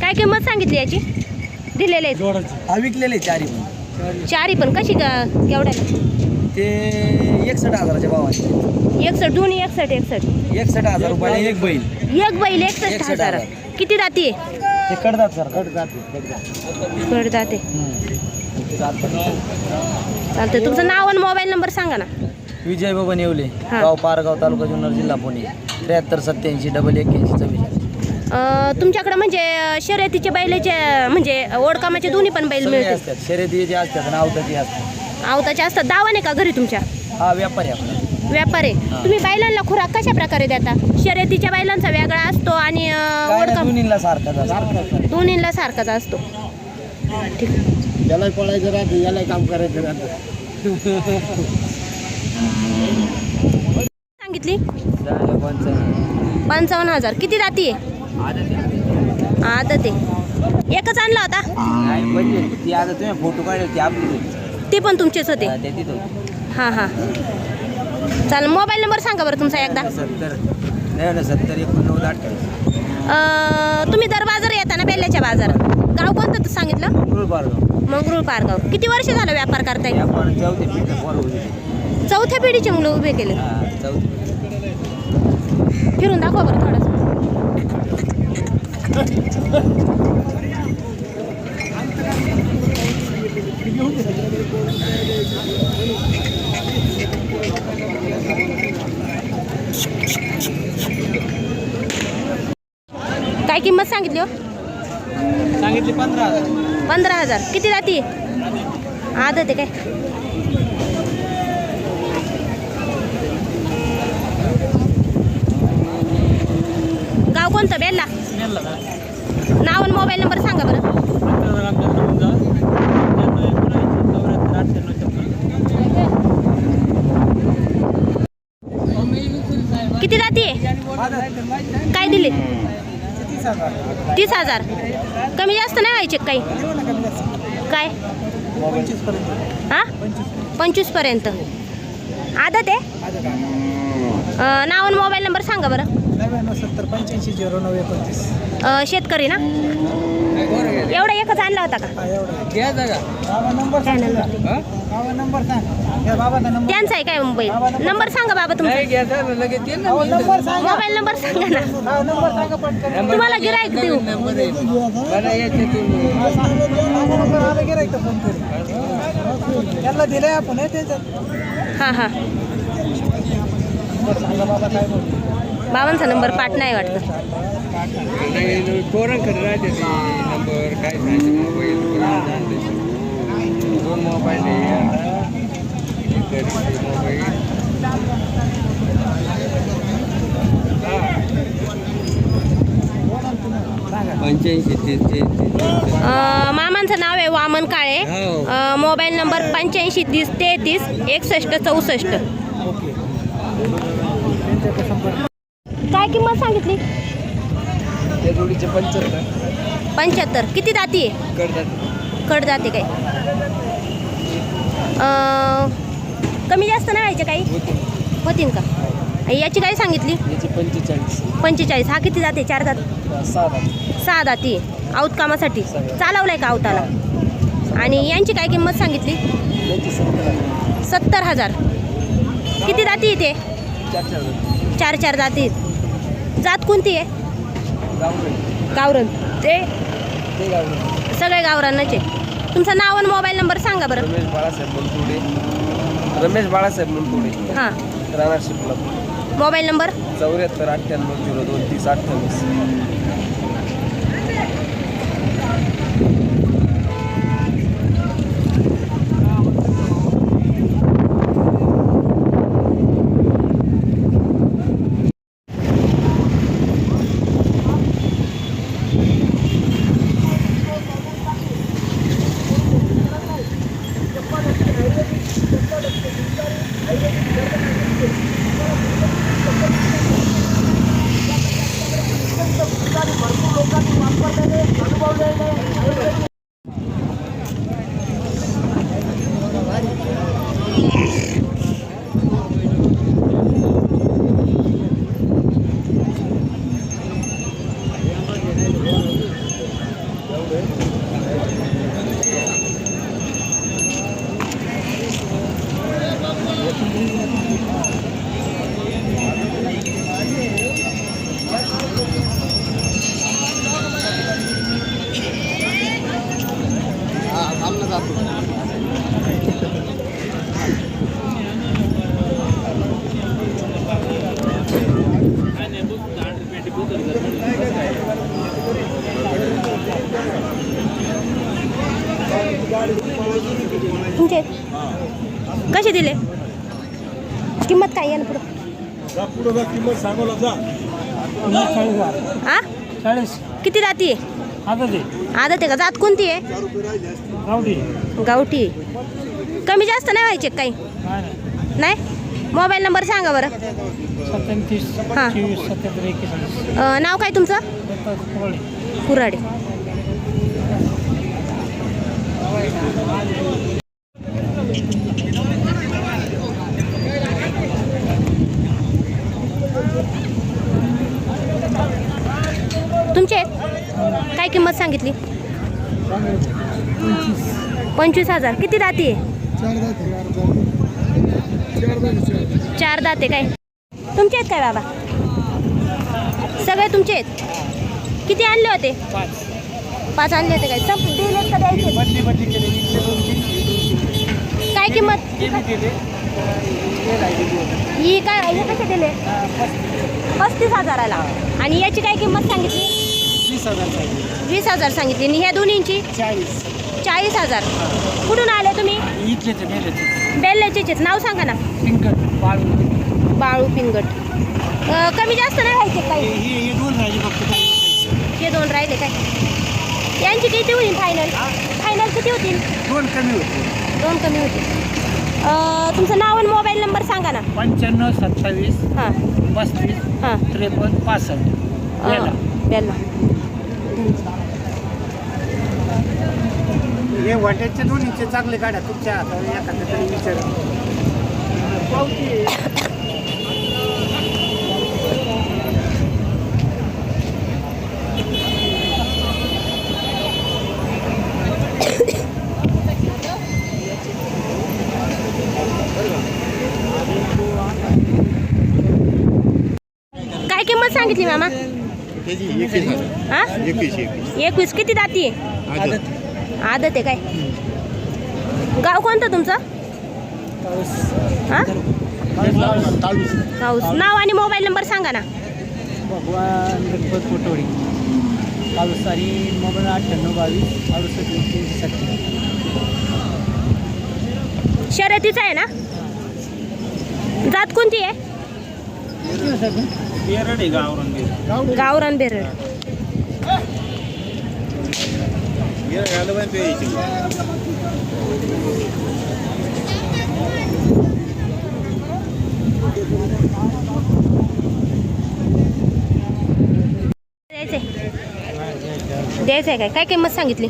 काय किंमत सांगितली याची? दिलेले विकलेले चारी. चारी पण कशी का केवढ्याला ते एकसठ हजाराच्या भावाने एकसठ दोन्ही एकसठ एकसठ. एकसठ हजार रुपयाला एक बैल. एक बैल एकसष्ट एकसष्ट हजार. हजार. किती जाती ते कडदात सर कडदात कड जाते चालतं तुमचं नाव आणि मोबाईल नंबर सांगा ना. विजय बाबा नेवले हा. गाव पारगाव तालुका जुन्नर जिल्हा पुणे. त्र्याहत्तर सत्याऐंशी डबल एक्क्याऐंशी चव्वेचाळीस. तुमच्याकडे म्हणजे शर्यतीचे बैलाचे म्हणजे ओढकामाचे दोन्ही पण बैल मिळतात असतात. शर्यतीचे असतात आणि आवताचे असतात. आवताचे असतात. दावा नाही का घरी तुमच्या? हा व्यापारी आपला. व्यापार. तुम्ही बैलांना खुराक कशा प्रकारे देता? शर्यतीच्या बैलांचा वेगळा असतो आणि काय ओढका दोन्हीला सारखाच असतो. दोन्हीला सारखाच असतो. ठीक. याला पळायचं राहतं याला काम करायचं राहतं. सांगितली? पंचावन्न हजार. किती जाती आहे? आता ते एकच आणला होता? ती आता तुम्ही फोटो काढले ती आपली. ते पण तुमचेच होते? तिथं हां हां. चालेल मोबाईल नंबर सांगा बरं तुमचा एकदा. सत्तर नाही ना सत्तर एकोणनव्वद अठ्ठावीस. अं, तुम्ही दर बाजार येता ना बेल्ल्याच्या बाजारात? गाव कोणतं तू सांगितलं? मंगरूळ पारगाव. किती वर्ष झालं व्यापार करताय? आपण चौथे पिढी पोरं होती चौथ्या पिढीचे मुलं उभे केले हा चौथे फिरून दाखवा बरं थोडंसं. काय किंमत सांगितली हो? सांगितले पंधरा पंधरा हजार. किती जाती आदत आहे काय? गाव कोणतं? बेल्ला? नाव आणि मोबाईल नंबर सांगा बरं. किती जाती काय दिले? तीस हजार. कमी जास्त नाही व्हायचे काही? काय? हा? पंचवीसपर्यंत. आदत आहे? नाव आणि मोबाईल नंबर सांगा बरं. नव्याण्णव सत्तर पंच्याऐंशी झिरो नऊ एकोणतीस. अं, शेतकरी ना? एवढा एकच आणला होता का? बाबा नंबर काय नंबर? बाबा नंबर सांग. या बाबाचा नंबर त्यांचा आहे काय मुंबई नंबर सांगा. बाबा तुमचा. नंबर सांग. मोबाईल नंबर सांगा ना. हा नंबर सांगा पटकन. तुम्हाला गिरायक देऊ. आलं गिरायक फोन करी याला दिलंय आपण हे हां हां. सांगा बाबा काय बोलतो. बाबांचा नंबर पाठ नाही मामांचं नाव आहे वामन काळे. हो. मोबाईल नंबर पंच्याऐंशी तीस तेहतीस एकसष्ट चौसष्ट. काय किंमत सांगितली? त्या जोडीचे पंच्याहत्तर. पंच्याहत्तर. किती जाती आहे? कट जाते काय? अं, कमी जास्त नाही व्हायचे काही? होते होतीन का? याची काय सांगितली? याचे पंचेचाळीस. पंचेचाळीस. हा किती जाते चार जात सहा सहा जाती आऊत कामासाठी. चालवलाय का आवताला? आणि यांची काय किंमत सांगितली? याची सत्तर सत्तर हजार. किती जाती इथे चार चार चार चार जाती जात कोणती आहे? गावरण ते? ते गावडे सगळे गावरांनाचे तुमचं नाव आणि मोबाईल नंबर सांगा बरं. रमेश बाळासाहेब मुलतुडे रमेश बाळासाहेब मुलतुडे हां. राहणार शिपला. Mobile number? चौऱ्याहत्तर अठ्ठ्याण्णव झिरो दोन तीस अठ्ठावीस. तुमचे? कसे दिले? किंमत काय आहे ना किती राहते आहे? ते आदत आहे का? जात कोणती आहे? गावठी? कमी जास्त नाही व्हायचे काही? नाही. मोबाईल नंबर सांगा बरं. हां. नाव काय तुमचं? कुराडे तुमचे? काय किंमत सांगितली? पंचवीस. हजार. किती दाती आहे? चार दाते. काय? तुमचे आहेत काय बाबा? सगळे तुमचे आहेत? किती आणले होते? पाच पाच आणले होते काय? दिलेत का द्यायचे. काय किंमत? हे काय हे कसे दिले? पस्तीस हजाराला. आणि याची काय किंमत सांगितली? वीस हजार पाहिजे वीस हजार सांगितली. आणि ह्या दोन्हींची? चाळीस. चाळीस हजार. कुठून आले तुम्ही? इथले ते मेलेचे बेल्ल्याचेच नाव सांगा ना. पिंकट बाळू. बाळू पिंगट. अं, कमी जास्त नाही व्हायचे हे काही? हे हे दोन राहिले फक्त. काही हे दोन राहिले काय? यांची किती होईल फायनल फायनल किती होतील? दोन कमी होते दोन कमी होतील. अं, तुमचं नाव आणि मोबाईल नंबर सांगा ना. पंच्याण्णव सत्तावीस हां. पस्तीस हां. त्रेपन्न पासष्ट. बेला. बेल्ला हे वाट्याचे दोन इंचे चांगले काढा तुमच्या हातावर एखाद्या तरी विचार. काय किंमत सांगितली मामा? हा? एकवीस किती दाती आहे? आदत आहे काय? गाव कोणतं तुमचं? हा? नाव आणि मोबाईल नंबर सांगा ना. भगवान गणपत कोटोडी कालुसारी मोबाईल अठ्ठ्याण्णव बावीस अडुसष्ट तीनशे सत्तर शर्यतीचा आहे ना? जात कोणती आहे? गावरान बेरड द्यायचं आहे काय? काय किंमत सांगितली?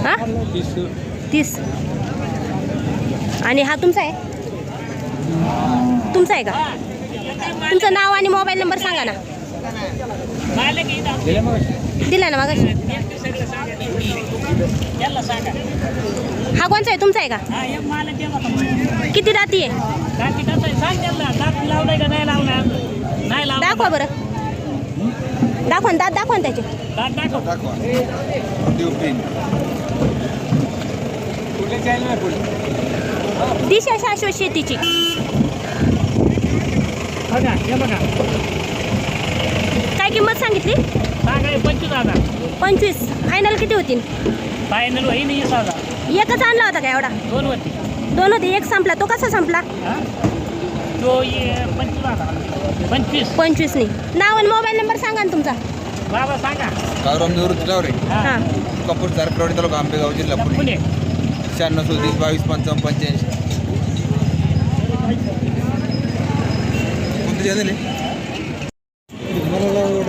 हा? तीस. आणि हा तुमचा आहे? तुमचा आहे का? तुमचं नाव आणि मोबाईल नंबर सांगा ना. दिला ना मग हा कोणचा आहे? तुमचा आहे का? किती दाती आहे? दाखवा बरं. दाखवा दात दाखवा त्याचे. दिशा शाश्वत शेतीची. बघा बघा. काय किंमत सांगितली? सांगा पंचवीस हजार. पंचवीस. फायनल किती होतील? फायनल होईल वीस हजार. एकच आणला होता का एवढा? दोन होती. दोन होते. एक संपला. तो कसा संपला? हा? तो ये पंचवीस हजार. पंचवीस. पंचवीसनी नाव आणि मोबाईल नंबर सांगा ना तुमचा. बाबा सांगा. गावराम निवृत्ती लावरे हा. हां. कपूर जारकरवाडी तालुका आंबेगाव जिल्हा पुणे. पुणे. शहाण्णव सदतीस बावीस पंचावन्न पंच्याऐंशी. कोणते झाले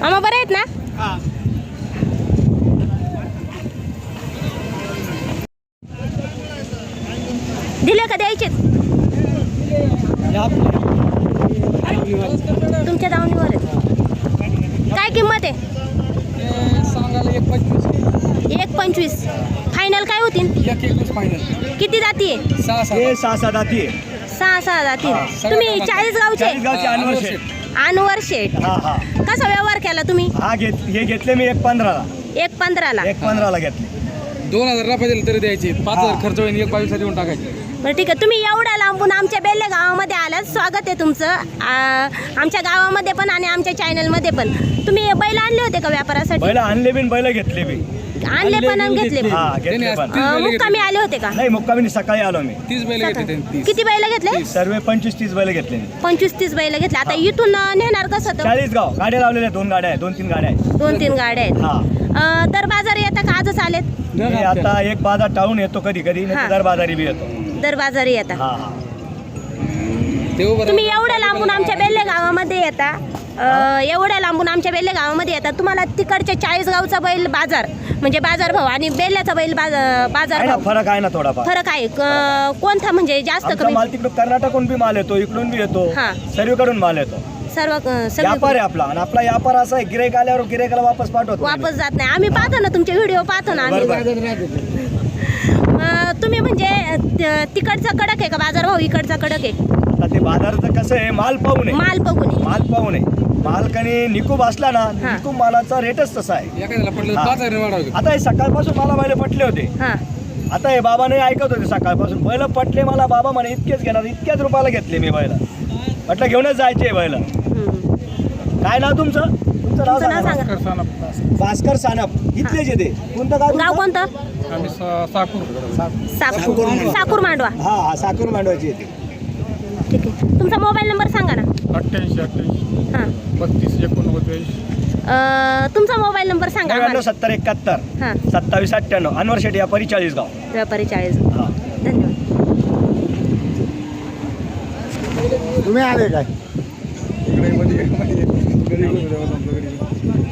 मामा बरं आहेत ना दिले का द्यायचे तुमच्या दावणीवर आहेत काय किंमत आहे सांगायला एक पंचवीस. एक पंचवीस. फायनल काय होतील? एक एकवीस फायनल किती जाती आहे? सहा सहा. हे सहा सात आती आहे. सहा सगळ्या तुम्ही. चाळीस गावचे चाळीस गावचे अनवर शेठ अनवर शेठ हा हा. कसा व्यवहार केला तुम्ही? हा घेत हे घेतले मी एक पंधराला. एक पंधराला. एक पंधराला घेतले. दोन हजार रुपये दिले तरी द्यायचे. पाच हजार खर्च होईल एक बावीस देऊन टाकायचे. बरं ठीक आहे. तुम्ही एवढ्या लांबून आमच्या स्वागत आहे तुमचं. आ, आमच्या गावामध्ये पण आणि आमच्या चॅनलमध्ये पण. तुम्ही बैल आणले होते का व्यापारासाठी? बैल आणले बी बैल घेतले बी आणले पण आणि घेतले पण हा घेतले पण. अ, मुक्कामी आले होते का? नाही मुक्कामी सकाळी आलो मी. तीस बैल घेतले त्यांनी तीस. किती बैल घेतले? सर्व पंचवीस तीस बैल घेतले मी. पंचवीस तीस बैल घेतले. आता इथून अ, नेणार कसं? तर चाळीस गाव गाड्या लावलेल्या दोन गाड्या आहेत दोन तीन गाड्या आहेत. दोन तीन गाड्या आहेत. हा. अ, दर बाजार येता का आजच आलेत? मी आता एक बाजार टाळून येतो कधी कधी हा. नाही दर बाजारी बी येतो. दर बाजारी येता. हा हा. तुम्ही एवढ्या लांबून आमच्या बेल्ले गावामध्ये येता. अ, एवढ्या लांबून आमच्या बेल्ले गावामध्ये येतात तुम्हाला तिकडच्या चाळीस गावचा बैल बाजार म्हणजे बाजार भाव आणि बेल्ल्याचा बैल बाजा- बाजार आहे ना भाव. फरक आहे ना थोडाफार. फरक आहे. क- कोणता म्हणजे जास्त आमचा कमी? माल तिकडून कर्नाटकून बी माल येतो इकडून बी येतो हा. सर्वीकडून माल येतो. सर्व व्यापार सगळी आहे आपला. आणि आपला व्यापार असा आहे गिराईक आल्यावर गिराईकाला वापस पाठवतो वापस जात नाही. आम्ही पाहतो ना तुमचे व्हिडिओ पाहतो ना आम्ही. अ, तुम्ही म्हणजे त- तिकडचा कडक आहे का बाजार भाव इकडचा कडक आहे? आता ते बाजाराचं कसं आहे माल पाहून आहे. माल बघून आहे. माल पाहून आहे. माल कणी निकूब असला ना हा. निकूब मालाचा रेटच तसा आहे. एखाद्याला पडलं हा. पाच हजार वाढवतो आता हे सकाळपासून मला बैल पटले होते. हा. आता हे बाबा नाही ऐकत होते सकाळपासून. बैल पटले मला बाबा म्हणे इतकेच घेणार इतक्याच रुपयाला घेतले मी बैल. म्हटलं घेऊनच जायचे बैल. काय नाव तुमचं? तुमचं नाव तुमचं नाव सांगा सांगा. भास्कर सानप. इथलेच येते कोणतं गाव गाव तुमचं? कोणतं? आम्ही साकूर. साकूर. साकूर मांडवा. हा हा साकूर मांडवाची येते ठीक आहे. तुमचा मोबाईल नंबर सांगा ना. अठ्ठ्याऐंशी अठ्ठ्याऐंशी हां. बत्तीस एकोणनव्वद अ, तुमचा मोबाईल नंबर सांगा नव्याण्णव आम्हाला. सत्तर एकाहत्तर हां. सत्तावीस अठ्ठ्याण्णव. अनवर शेट्टी या परिचाळीस गाव. व्यापारी चाळीस हा. धन्यवाद. तुम्ही आले काय? इकडे मध्ये मध्ये घरी